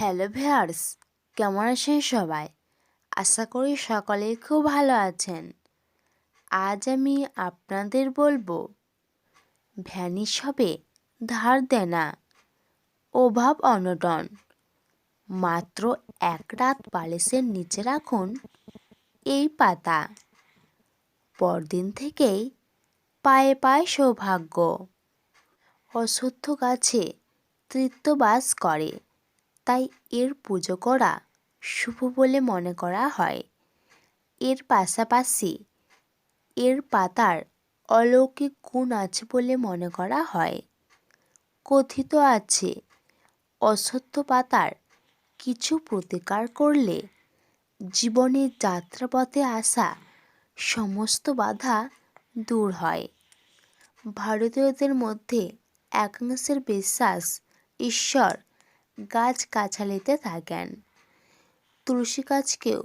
Hello viewers কেমন আছেন সবাই? আশা করি সকলেই খুব ভালো আছেন। আজ আমি আপনাদের বলব ভ্যানিশ হবে ধার দেনা, অভাব অনটন। মাত্র এক রাত বালিশের নিচে রাখুন এই পাতা। পরদিন থেকেই পায়ে পায়ে সৌভাগ্য। অশ্বত্থ গাছে তৃত্ব করে। তাই এর পুজো করা শুভ বলে মনে করা হয়। এর পাশাপাশি এর পাতার অলৌকিক গুণ আছে বলে মনে করা হয়। কথিত আছে, অসত্য পাতার কিছু প্রতিকার করলে জীবনের যাত্রাপথে আসা সমস্ত বাধা দূর হয়। ভারতীয়দের মধ্যে একাংশের বিশ্বাস ঈশ্বর গাছ গাছালিতে থাকেন। তুলসী গাছকেও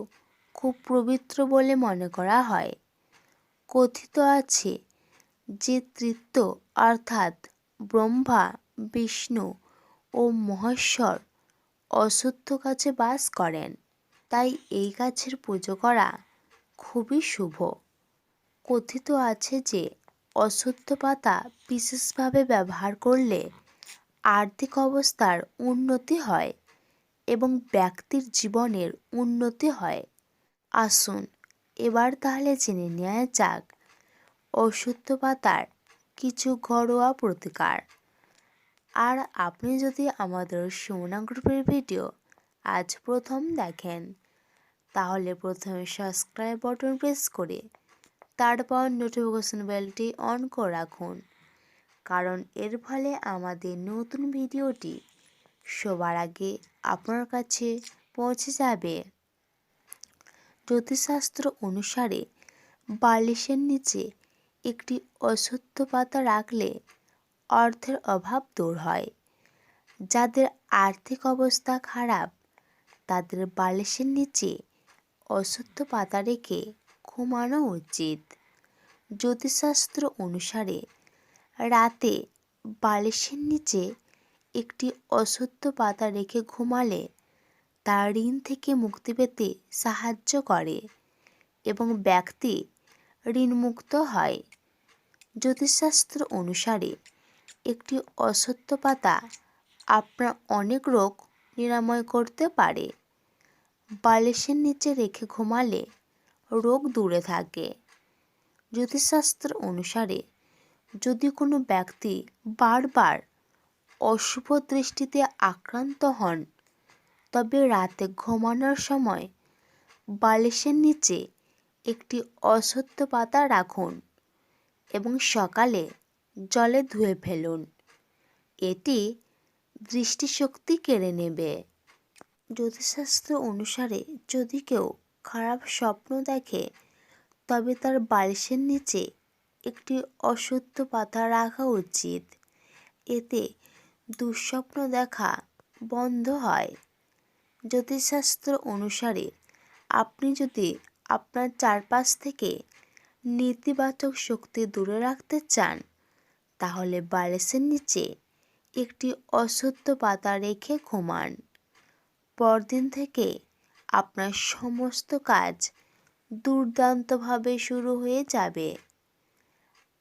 খুব পবিত্র বলে মনে করা হয়। কথিত আছে যে তৃত্ব অর্থাৎ ব্রহ্মা, বিষ্ণু ও মহেশ্বর অসত্য গাছে বাস করেন। তাই এই গাছের পুজো করা খুবই শুভ। কথিত আছে যে অসত্য পাতা বিশেষভাবে ব্যবহার করলে আর্থিক অবস্থার উন্নতি হয় এবং ব্যক্তির জীবনের উন্নতি হয়। আসুন এবার তাহলে জেনে নেওয়া যাক অসত্য পাতার কিছু ঘরোয়া প্রতিকার। আর আপনি যদি আমাদের সুমনা গ্রুপের ভিডিও আজ প্রথম দেখেন, তাহলে প্রথমে সাবস্ক্রাইব বাটন প্রেস করে তারপর নোটিফিকেশন বেলটি অন করে রাখুন। কারণ এর ফলে আমাদের নতুন ভিডিওটি সবার আগে আপনার কাছে পৌঁছে যাবে। জ্যোতিষশাস্ত্র অনুসারে বালিশের নিচে একটি অসত্য পাতা রাখলে অর্থের অভাব দূর হয়। যাদের আর্থিক অবস্থা খারাপ, তাদের বালিশের নিচে অসত্য পাতা রেখে ঘুমানো উচিত। জ্যোতিষশাস্ত্র অনুসারে রাতে বালিশের নিচে একটি অসত্য পাতা রেখে ঘুমালে তা ঋণ থেকে মুক্তি পেতে সাহায্য করে এবং ব্যক্তি ঋণমুক্ত হয়। জ্যোতিষশাস্ত্র অনুসারে একটি অসত্য পাতা আপনার অনেক রোগ নিরাময় করতে পারে। বালিশের নিচে রেখে ঘুমালে রোগ দূরে থাকে। জ্যোতিষশাস্ত্র অনুসারে যদি কোনো ব্যক্তি বারবার অশুভ দৃষ্টিতে আক্রান্ত হন, তবে রাতে ঘুমানোর সময় বালিশের নিচে একটি অসত্য পাতা রাখুন এবং সকালে জলে ধুয়ে ফেলুন। এটি দৃষ্টিশক্তি কেড়ে নেবে। জ্যোতিষশাস্ত্র অনুসারে যদি কেউ খারাপ স্বপ্ন দেখে, তবে তার বালিশের নিচে একটি অসত্য পাতা রাখা উচিত। এতে দুঃস্বপ্ন দেখা বন্ধ হয়। জ্যোতিষশাস্ত্র অনুসারে আপনি যদি আপনার চারপাশ থেকে নেতিবাচক শক্তি দূরে রাখতে চান, তাহলে বালিশের নিচে একটি অসত্য পাতা রেখে ঘুমান। পরদিন থেকে আপনার সমস্ত কাজ দুর্দান্তভাবে শুরু হয়ে যাবে।